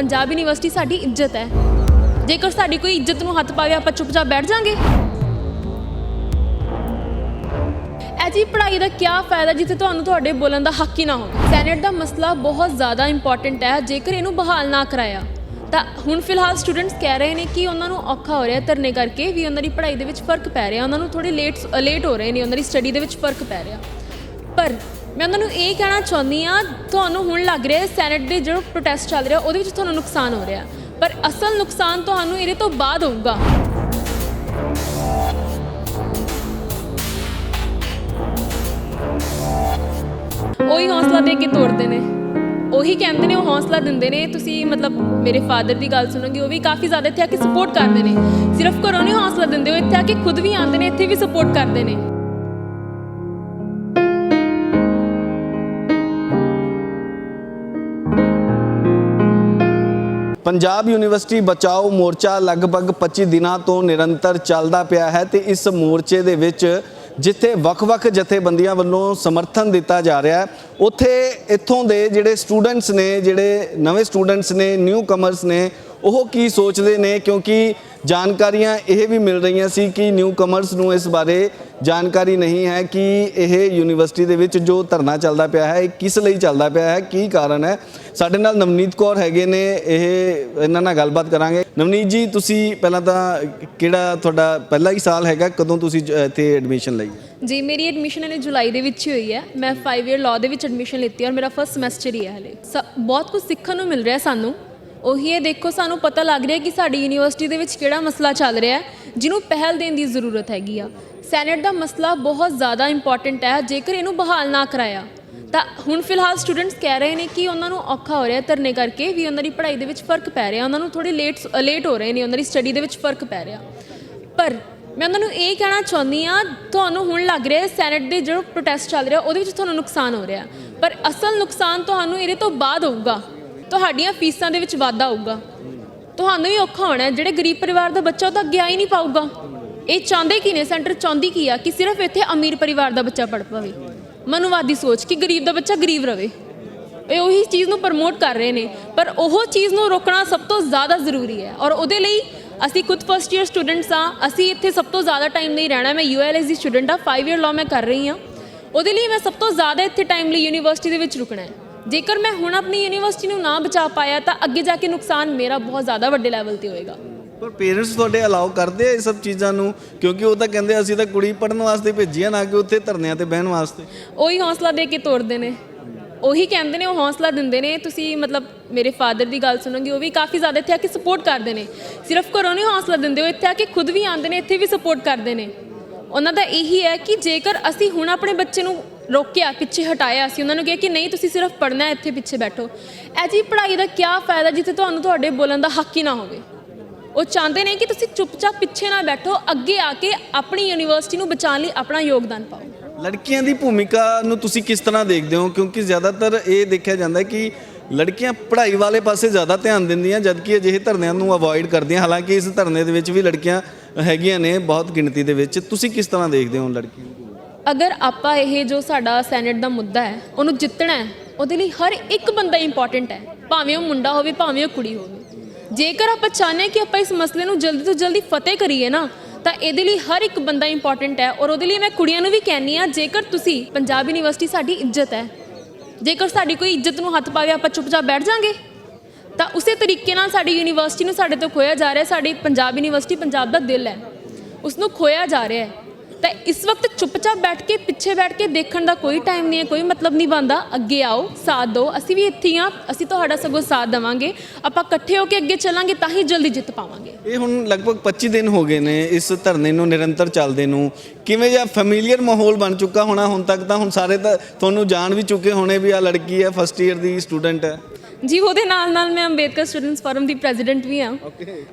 Punjab university ਸਾਡੀ ਇੱਜ਼ਤ ਹੈ। ਜੇਕਰ ਸਾਡੀ ਕੋਈ ਇੱਜ਼ਤ ਨੂੰ ਹੱਥ ਪਾਵੇ, ਆਪਾਂ ਚੁੱਪਚਾਪ ਬੈਠ ਜਾਾਂਗੇ। ਐਜੀ ਪੜ੍ਹਾਈ ਦਾ ਕੀ ਫਾਇਦਾ ਜਿੱਥੇ ਤੁਹਾਨੂੰ ਤੁਹਾਡੇ ਬੋਲਣ ਦਾ ਹੱਕ ਹੀ ਨਾ ਹੋਵੇ। ਸੈਨੇਟ ਦਾ ਮਸਲਾ ਬਹੁਤ ਜ਼ਿਆਦਾ ਇੰਪੋਰਟੈਂਟ ਹੈ। ਜੇਕਰ ਇਹਨੂੰ ਬਹਾਲ ਨਾ ਕਰਾਇਆ, ਤਾਂ ਹੁਣ ਫਿਲਹਾਲ ਸਟੂਡੈਂਟਸ ਕਹਿ ਰਹੇ ਨੇ ਕਿ ਉਹਨਾਂ ਨੂੰ ਔਖਾ ਹੋ ਰਿਹਾ ਧਰਨੇ ਕਰਕੇ ਵੀ ਉਹਨਾਂ ਦੀ ਪੜ੍ਹਾਈ ਦੇ ਵਿੱਚ ਫ਼ਰਕ ਪੈ ਰਿਹਾ। ਉਹਨਾਂ ਨੂੰ ਥੋੜੇ ਲੇਟ ਲੇਟ ਹੋ ਰਹੇ ਨੇ, ਉਹਨਾਂ ਦੀ ਸਟੱਡੀ ਦੇ ਵਿੱਚ ਫ਼ਰਕ ਪੈ ਰਿਹਾ। ਪਰ ਮੈਂ ਉਹਨਾਂ ਨੂੰ ਇਹ ਕਹਿਣਾ ਚਾਹੁੰਦੀ ਆ ਤੁਹਾਨੂੰ ਹੁਣ ਲੱਗ ਰਿਹਾ ਸੈਨੇਟ ਦੇ ਜਿਹੜਾ ਪ੍ਰੋਟੈਸਟ ਚੱਲ ਰਿਹਾ, ਉਹਦੇ ਵਿੱਚ ਤੁਹਾਨੂੰ ਨੁਕਸਾਨ ਹੋ ਰਿਹਾ। ਪਰ ਅਸਲ ਨੁਕਸਾਨ ਤੁਹਾਨੂੰ ਇਹਦੇ ਤੋਂ ਬਾਅਦ ਹੋਊਗਾ। ਉਹੀ ਹੌਸਲਾ ਦੇ ਕੇ ਤੋੜਦੇ ਨੇ। ਉਹੀ ਕਹਿੰਦੇ ਨੇ, ਉਹ ਹੌਸਲਾ ਦਿੰਦੇ ਨੇ। ਤੁਸੀਂ ਮਤਲਬ ਮੇਰੇ ਫਾਦਰ ਦੀ ਗੱਲ ਸੁਣੋਗੇ, ਉਹ ਵੀ ਕਾਫੀ ਜ਼ਿਆਦਾ ਇੱਥੇ ਆ ਕੇ ਸਪੋਰਟ ਕਰਦੇ ਨੇ। ਸਿਰਫ ਘਰੋਂ ਨਹੀਂ ਹੌਸਲਾ ਦਿੰਦੇ, ਉਹ ਇੱਥੇ ਆ ਕੇ ਖੁਦ ਵੀ ਆਉਂਦੇ ਨੇ, ਇੱਥੇ ਵੀ ਸਪੋਰਟ ਕਰਦੇ ਨੇ। ਪੰਜਾਬ ਯੂਨੀਵਰਸਿਟੀ ਬਚਾਓ ਮੋਰਚਾ ਲਗਭਗ 25 ਦਿਨਾਂ ਤੋਂ ਨਿਰੰਤਰ ਚੱਲਦਾ ਪਿਆ ਹੈ ਤੇ ਇਸ ਮੋਰਚੇ ਦੇ ਵਿੱਚ ਜਿੱਥੇ ਵੱਖ-ਵੱਖ ਜਥੇਬੰਦੀਆਂ ਵੱਲੋਂ ਸਮਰਥਨ ਦਿੱਤਾ ਜਾ ਰਿਹਾ ਹੈ, ਉੱਥੇ ਇੱਥੋਂ ਦੇ ਜਿਹੜੇ ਸਟੂਡੈਂਟਸ ਨੇ, ਜਿਹੜੇ ਨਵੇਂ ਸਟੂਡੈਂਟਸ ਨੇ ਨਿਊ ਕਮਰਸ ਨੇ ਉਹ ਕੀ ਸੋਚਦੇ ਨੇ? ਕਿਉਂਕਿ ਜਾਣਕਾਰੀਆਂ ਇਹ ਵੀ ਮਿਲ ਰਹੀਆਂ ਸੀ ਕਿ ਨਿਊ ਕਮਰਸ ਨੂੰ ਇਸ ਬਾਰੇ ਜਾਣਕਾਰੀ ਨਹੀਂ ਹੈ ਕਿ ਇਹ ਯੂਨੀਵਰਸਿਟੀ ਦੇ ਵਿੱਚ ਜੋ ਧਰਨਾ ਚੱਲਦਾ ਪਿਆ ਹੈ, ਇਹ ਕਿਸ ਲਈ ਚੱਲਦਾ ਪਿਆ ਹੈ, ਕੀ ਕਾਰਨ ਹੈ? ਸਾਡੇ ਨਾਲ ਨਵਨੀਤ ਕੌਰ ਹੈਗੇ ਨੇ, ਇਹ ਇਹਨਾਂ ਨਾਲ ਗੱਲਬਾਤ ਕਰਾਂਗੇ। ਨਵਨੀਤ ਜੀ, ਤੁਸੀਂ ਪਹਿਲਾਂ ਤਾਂ ਕਿਹੜਾ ਤੁਹਾਡਾ ਪਹਿਲਾ ਹੀ ਸਾਲ ਹੈਗਾ? ਕਦੋਂ ਤੁਸੀਂ ਇੱਥੇ ਐਡਮਿਸ਼ਨ ਲਈ? ਜੀ, ਮੇਰੀ ਐਡਮਿਸ਼ਨ ਇਹਨੇ ਜੁਲਾਈ ਦੇ ਵਿੱਚ ਹੀ ਹੋਈ ਹੈ। ਮੈਂ 5 ਇਅਰ ਲਾਅ ਦੇ ਵਿੱਚ ਐਡਮਿਸ਼ਨ ਲਿੱਤੀ ਔਰ ਮੇਰਾ ਫਸਟ ਸਮੈਸਟਰ ਹੀ ਹੈ ਹਲੇ। ਬਹੁਤ ਕੁਝ ਸਿੱਖਣ ਨੂੰ ਮਿਲ ਰਿਹਾ ਸਾਨੂੰ। ਉਹੀ ਇਹ ਦੇਖੋ, ਸਾਨੂੰ ਪਤਾ ਲੱਗ ਰਿਹਾ ਕਿ ਸਾਡੀ ਯੂਨੀਵਰਸਿਟੀ ਦੇ ਵਿੱਚ ਕਿਹੜਾ ਮਸਲਾ ਚੱਲ ਰਿਹਾ ਹੈ, ਜਿਹਨੂੰ ਪਹਿਲ ਦੇਣ ਦੀ ਜ਼ਰੂਰਤ ਹੈਗੀ ਆ। ਸੈਨੇਟ ਦਾ ਮਸਲਾ ਬਹੁਤ ਜ਼ਿਆਦਾ ਇੰਪੋਰਟੈਂਟ ਹੈ, ਜੇਕਰ ਇਹਨੂੰ ਬਹਾਲ ਨਾ ਕਰਾਇਆ, ਤਾਂ ਹੁਣ ਫਿਲਹਾਲ ਸਟੂਡੈਂਟਸ ਕਹਿ ਰਹੇ ਨੇ ਕਿ ਉਹਨਾਂ ਨੂੰ ਔਖਾ ਹੋ ਰਿਹਾ ਧਰਨੇ ਕਰਕੇ ਵੀ ਉਹਨਾਂ ਦੀ ਪੜ੍ਹਾਈ ਦੇ ਵਿੱਚ ਫ਼ਰਕ ਪੈ ਰਿਹਾ, ਉਹਨਾਂ ਨੂੰ ਥੋੜੇ ਲੇਟ ਲੇਟ ਹੋ ਰਹੇ ਨੇ, ਉਹਨਾਂ ਦੀ ਸਟੱਡੀ ਦੇ ਵਿੱਚ ਫ਼ਰਕ ਪੈ ਰਿਹਾ। ਪਰ ਮੈਂ ਉਹਨਾਂ ਨੂੰ ਇਹ ਕਹਿਣਾ ਚਾਹੁੰਦੀ ਆ ਤੁਹਾਨੂੰ ਹੁਣ ਲੱਗ ਰਿਹਾ ਸੈਨੇਟ ਦੇ ਜਿਹੜਾ ਪ੍ਰੋਟੈਸਟ ਚੱਲ ਰਿਹਾ, ਉਹਦੇ ਵਿੱਚ ਤੁਹਾਨੂੰ ਨੁਕਸਾਨ ਹੋ ਰਿਹਾ ਪਰ ਅਸਲ ਨੁਕਸਾਨ ਤੁਹਾਨੂੰ ਇਹਦੇ ਤੋਂ ਬਾਅਦ ਹੋਊਗਾ। ਤੁਹਾਡੀਆਂ ਫੀਸਾਂ ਦੇ ਵਿੱਚ ਵਾਧਾ ਹੋਊਗਾ ਤੁਹਾਨੂੰ ਵੀ ਔਖਾ ਹੋਣਾ ਜਿਹੜੇ ਗਰੀਬ ਪਰਿਵਾਰ ਦਾ ਬੱਚਾ ਉਹ ਤਾਂ ਗਿਆ ਹੀ ਨਹੀਂ ਪਾਊਗਾ। ਇਹ ਚਾਹੁੰਦੇ ਕੀ ਨੇ? ਸੈਂਟਰ ਚਾਹੁੰਦੀ ਕੀ ਆ ਕਿ ਸਿਰਫ ਇੱਥੇ ਅਮੀਰ ਪਰਿਵਾਰ ਦਾ ਬੱਚਾ ਪੜ੍ਹ ਪਵੇ। ਮਨੁਵਾਦੀ ਸੋਚ ਕਿ ਗਰੀਬ ਦਾ ਬੱਚਾ ਗਰੀਬ ਰਵੇ। ਇਹ ਉਹੀ ਚੀਜ਼ ਨੂੰ ਪ੍ਰਮੋਟ ਕਰ ਰਹੇ ਨੇ। ਪਰ ਉਹ ਚੀਜ਼ ਨੂੰ ਰੋਕਣਾ ਸਭ ਤੋਂ ਜ਼ਿਆਦਾ ਜ਼ਰੂਰੀ ਹੈ। ਔਰ ਉਹਦੇ ਲਈ ਅਸੀਂ ਖੁਦ ਫਸਟ ਈਅਰ ਸਟੂਡੈਂਟਸ ਆ ਅਸੀਂ ਇੱਥੇ ਸਭ ਤੋਂ ਜ਼ਿਆਦਾ ਟਾਈਮ ਲਈ ਰਹਿਣਾ। ਮੈਂ ਯੂਐਲਐਸ ਦੀ ਸਟੂਡੈਂਟ ਆ 5 ਇਅਰ ਲਾਅ ਮੈਂ ਕਰ ਰਹੀ ਆ ਉਹਦੇ ਲਈ ਮੈਂ ਸਭ ਤੋਂ ਜ਼ਿਆਦਾ ਇੱਥੇ ਟਾਈਮ ਲਈ ਯੂਨੀਵਰਸਿਟੀ ਦੇ ਵਿੱਚ ਰੁਕਣਾ ਹੈ। ਜੇਕਰ ਮੈਂ ਹੁਣ ਆਪਣੀ ਯੂਨੀਵਰਸਿਟੀ ਨੂੰ ਨਾ ਬਚਾ ਪਾਇਆ ਤਾਂ ਅੱਗੇ ਜਾ ਕੇ ਨੁਕਸਾਨ ਮੇਰਾ ਬਹੁਤ ਜ਼ਿਆਦਾ ਵੱਡੇ ਲੈਵਲ ਤੇ ਹੋਏਗਾ। ਪਰ ਪੇਰੈਂਟਸ ਤੁਹਾਡੇ ਅਲਾਉ ਕਰਦੇ ਆ ਇਹ ਸਭ ਚੀਜ਼ਾਂ ਨੂੰ? ਕਿਉਂਕਿ ਉਹ ਤਾਂ ਕਹਿੰਦੇ ਅਸੀਂ ਤਾਂ ਕੁੜੀ ਪੜਨ ਵਾਸਤੇ ਭੇਜੀ ਆ ਨਾ ਕਿ ਉੱਥੇ ਧਰਨਿਆਂ ਤੇ ਬਹਿਣ ਵਾਸਤੇ। ਉਹੀ ਹੌਸਲਾ ਦੇ ਕੇ ਤੋੜਦੇ ਨੇ। ਉਹੀ ਕਹਿੰਦੇ ਨੇ ਉਹ ਹੌਸਲਾ ਦਿੰਦੇ ਨੇ। ਤੁਸੀਂ ਮਤਲਬ ਮੇਰੇ ਫਾਦਰ ਦੀ ਗੱਲ ਸੁਣੋਗੇ ਉਹ ਵੀ ਕਾਫੀ ਜ਼ਿਆਦਾ ਇੱਥੇ ਆ ਕੇ ਸਪੋਰਟ ਕਰਦੇ ਨੇ। ਸਿਰਫ ਘਰੋਂ ਨਹੀਂ ਹੌਸਲਾ ਦਿੰਦੇ ਉਹ ਇੱਥੇ ਆ ਕੇ ਖੁਦ ਵੀ ਆਉਂਦੇ ਨੇ ਇੱਥੇ ਵੀ ਸਪੋਰਟ ਕਰਦੇ ਨੇ। ਉਹਨਾਂ ਦਾ ਇਹੀ ਹੈ ਕਿ ਜੇਕਰ ਅਸੀਂ ਹੁਣ ਆਪਣੇ ਬੱਚੇ ਨੂੰ ਰੋਕਿਆ, ਪਿੱਛੇ ਹਟਾਇਆ ਅਸੀਂ ਉਹਨਾਂ ਨੂੰ ਕਿਹਾ ਕਿ ਨਹੀਂ, ਤੁਸੀਂ ਸਿਰਫ ਪੜ੍ਹਨਾ ਹੈ, ਇੱਥੇ ਪਿੱਛੇ ਬੈਠੋ। ਐ ਐਜੀ ਪੜ੍ਹਾਈ ਦਾ ਕੀ ਫਾਇਦਾ ਜਿੱਥੇ ਤੁਹਾਨੂੰ ਤੁਹਾਡੇ ਬੋਲਣ ਦਾ ਹੱਕ ਹੀ ਨਾ ਹੋਵੇ? ਉਹ ਚਾਹੁੰਦੇ ਨੇ ਕਿ ਤੁਸੀਂ ਚੁੱਪਚਾਪ ਪਿੱਛੇ ਨਾ ਬੈਠੋ, ਅੱਗੇ ਆ ਕੇ ਆਪਣੀ ਯੂਨੀਵਰਸਿਟੀ ਨੂੰ ਬਚਾਉਣ ਲਈ ਆਪਣਾ ਯੋਗਦਾਨ ਪਾਓ। ਲੜਕੀਆਂ ਦੀ ਭੂਮਿਕਾ ਨੂੰ ਤੁਸੀਂ ਕਿਸ ਤਰ੍ਹਾਂ ਦੇਖਦੇ ਹੋ? ਕਿਉਂਕਿ ਜ਼ਿਆਦਾਤਰ ਇਹ ਦੇਖਿਆ ਜਾਂਦਾ ਕਿ ਲੜਕੀਆਂ ਪੜ੍ਹਾਈ ਵਾਲੇ ਪਾਸੇ ਜ਼ਿਆਦਾ ਧਿਆਨ ਦਿੰਦੀਆਂ, ਜਦਕਿ ਅਜਿਹੇ ਧਰਨਿਆਂ ਨੂੰ ਅਵੋਇਡ ਕਰਦੀਆਂ। ਹਾਲਾਂਕਿ ਇਸ ਧਰਨੇ ਦੇ ਵਿੱਚ ਵੀ ਲੜਕੀਆਂ ਹੈਗੀਆਂ ਨੇ ਬਹੁਤ ਗਿਣਤੀ ਦੇ ਵਿੱਚ। ਤੁਸੀਂ ਕਿਸ ਤਰ੍ਹਾਂ ਦੇਖਦੇ ਹੋ ਲੜਕੀਆਂ ਅਗਰ ਆਪਾਂ ਇਹ ਜੋ ਸਾਡਾ ਸੈਨੇਟ ਦਾ ਮੁੱਦਾ ਹੈ, ਉਹਨੂੰ ਜਿੱਤਣਾ ਹੈ, ਉਹਦੇ ਲਈ ਹਰ ਇੱਕ ਬੰਦਾ ਇੰਪੋਰਟੈਂਟ ਹੈ, ਭਾਵੇਂ ਉਹ ਮੁੰਡਾ ਹੋਵੇ, ਭਾਵੇਂ ਉਹ ਕੁੜੀ ਹੋਵੇ। ਜੇਕਰ ਆਪਾਂ ਚਾਹੁੰਦੇ ਹਾਂ ਕਿ ਆਪਾਂ ਇਸ ਮਸਲੇ ਨੂੰ ਜਲਦੀ ਤੋਂ ਜਲਦੀ ਫਤਿਹ ਕਰੀਏ ਨਾ, ਤਾਂ ਇਹਦੇ ਲਈ ਹਰ ਇੱਕ ਬੰਦਾ ਇੰਪੋਰਟੈਂਟ ਹੈ ਔਰ ਉਹਦੇ ਲਈ ਮੈਂ ਕੁੜੀਆਂ ਨੂੰ ਵੀ ਕਹਿੰਨੀ ਆ ਜੇਕਰ ਤੁਸੀਂ ਪੰਜਾਬ ਯੂਨੀਵਰਸਿਟੀ ਸਾਡੀ ਇੱਜ਼ਤ ਹੈ, ਜੇਕਰ ਸਾਡੀ ਕੋਈ ਇੱਜ਼ਤ ਨੂੰ ਹੱਥ ਪਾਵੇ, ਆਪਾਂ ਚੁੱਪਚਾਪ ਬੈਠ ਜਾਾਂਗੇ। ਤਾਂ ਉਸੇ ਤਰੀਕੇ ਨਾਲ ਸਾਡੀ ਯੂਨੀਵਰਸਿਟੀ ਨੂੰ ਸਾਡੇ ਤੋਂ ਖੋਇਆ ਜਾ ਰਿਹਾ ਸਾਡੀ ਪੰਜਾਬ ਯੂਨੀਵਰਸਿਟੀ ਪੰਜਾਬ ਦਾ ਦਿਲ ਹੈ। ਉਸ ਨੂੰ ਖੋਇਆ ਜਾ ਰਿਹਾ ਹੈ। ਤਾਂ ਇਸ ਵਕਤ ਚੁੱਪਚਾਪ ਬੈਠ ਕੇ ਪਿੱਛੇ ਬੈਠ ਕੇ ਦੇਖਣ ਦਾ ਕੋਈ ਟਾਈਮ ਨਹੀਂ ਹੈ ਕੋਈ ਮਤਲਬ ਨਹੀਂ ਬਣਦਾ। ਅੱਗੇ ਆਓ ਸਾਥ ਦਿਓ। ਅਸੀਂ ਵੀ ਇੱਥੇ ਹਾਂ ਅਸੀਂ ਤੁਹਾਡਾ ਸਗੋਂ ਸਾਥ ਦੇਵਾਂਗੇ। ਆਪਾਂ ਇਕੱਠੇ ਹੋ ਕੇ ਅੱਗੇ ਚੱਲਾਂਗੇ ਤਾਂ ਹੀ ਜਲਦੀ ਜਿੱਤ ਪਾਵਾਂਗੇ। ਇਹ ਹੁਣ ਲਗਭਗ 25 ਦਿਨ ਹੋ ਗਏ ਨੇ ਇਸ ਧਰਨੇ ਨੂੰ ਨਿਰੰਤਰ ਚੱਲਦੇ ਨੂੰ। ਕਿਵੇਂ ਜਿਹਾ ਫੈਮਿਲੀਅਰ ਮਾਹੌਲ ਬਣ ਚੁੱਕਾ ਹੋਣਾ ਹੁਣ ਤੱਕ ਤਾਂ ਹੁਣ ਸਾਰੇ ਤਾਂ ਤੁਹਾਨੂੰ ਜਾਣ ਵੀ ਚੁੱਕੇ ਹੋਣੇ ਵੀ ਆ ਲੜਕੀ ਹੈ ਫਸਟ ਈਅਰ ਦੀ ਸਟੂਡੈਂਟ ਹੈ। ਜੀ ਉਹਦੇ ਨਾਲ ਨਾਲ ਮੈਂ ਅੰਬੇਦਕਰ ਸਟੂਡੈਂਟਸ ਫੋਰਮ ਦੀ ਪ੍ਰੈਜ਼ੀਡੈਂਟ ਵੀ ਹਾਂ।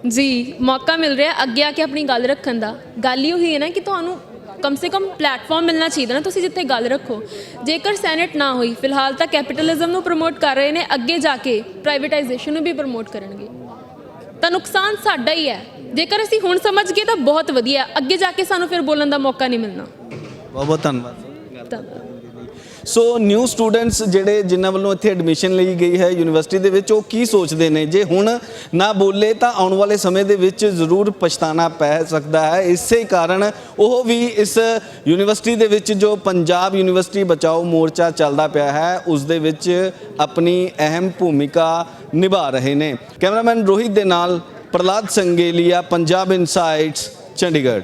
ਜੀ ਮੌਕਾ ਮਿਲ ਰਿਹਾ ਅੱਗੇ ਆ ਕੇ ਆਪਣੀ ਗੱਲ ਰੱਖਣ ਦਾ। ਗੱਲ ਹੀ ਉਹੀ ਹੈ ਨਾ ਕਿ ਤੁਹਾਨੂੰ ਕਮ ਸੇ ਕਮ ਪਲੇਟਫਾਰਮ ਮਿਲਣਾ ਚਾਹੀਦਾ ਨਾ ਤੁਸੀਂ ਜਿੱਥੇ ਗੱਲ ਰੱਖੋ। ਜੇਕਰ ਸੈਨੇਟ ਨਾ ਹੋਈ ਫਿਲਹਾਲ ਤਾਂ ਕੈਪੀਟਲਿਜ਼ਮ ਨੂੰ ਪ੍ਰਮੋਟ ਕਰ ਰਹੇ ਨੇ ਅੱਗੇ ਜਾ ਕੇ ਪ੍ਰਾਈਵੇਟਾਈਜੇਸ਼ਨ ਨੂੰ ਵੀ ਪ੍ਰਮੋਟ ਕਰਨਗੇ। ਤਾਂ ਨੁਕਸਾਨ ਸਾਡਾ ਹੀ ਹੈ। ਜੇਕਰ ਅਸੀਂ ਹੁਣ ਸਮਝ ਗਏ ਤਾਂ ਬਹੁਤ ਵਧੀਆ ਅੱਗੇ ਜਾ ਕੇ ਸਾਨੂੰ ਫਿਰ ਬੋਲਣ ਦਾ ਮੌਕਾ ਨਹੀਂ ਮਿਲਣਾ। ਬਹੁਤ ਬਹੁਤ ਧੰਨਵਾਦ। ਤਾਂ ਸੋ ਨਿਊ ਸਟੂਡੈਂਟਸ ਜਿਹੜੇ ਜਿਨ੍ਹਾਂ ਵੱਲੋਂ ਇੱਥੇ ਐਡਮਿਸ਼ਨ ਲਈ ਗਈ ਹੈ ਯੂਨੀਵਰਸਿਟੀ ਦੇ ਵਿੱਚ, ਉਹ ਕੀ ਸੋਚਦੇ ਨੇ? ਜੇ ਹੁਣ ਨਾ ਬੋਲੇ, ਤਾਂ ਆਉਣ ਵਾਲੇ ਸਮੇਂ ਦੇ ਵਿੱਚ ਜ਼ਰੂਰ ਪਛਤਾਣਾ ਪੈ ਸਕਦਾ ਹੈ। ਇਸੇ ਕਾਰਨ ਉਹ ਵੀ ਇਸ ਯੂਨੀਵਰਸਿਟੀ ਦੇ ਵਿੱਚ ਜੋ ਪੰਜਾਬ ਯੂਨੀਵਰਸਿਟੀ ਬਚਾਓ ਮੋਰਚਾ ਚੱਲਦਾ ਪਿਆ ਹੈ, ਉਸ ਦੇ ਵਿੱਚ ਆਪਣੀ ਅਹਿਮ ਭੂਮਿਕਾ ਨਿਭਾ ਰਹੇ ਨੇ। ਕੈਮਰਾਮੈਨ ਰੋਹਿਤ ਦੇ ਨਾਲ ਪ੍ਰਲਾਦ ਸੰਗੇਲੀਆ, ਪੰਜਾਬ ਇਨਸਾਈਟਸ ਚੰਡੀਗੜ੍ਹ।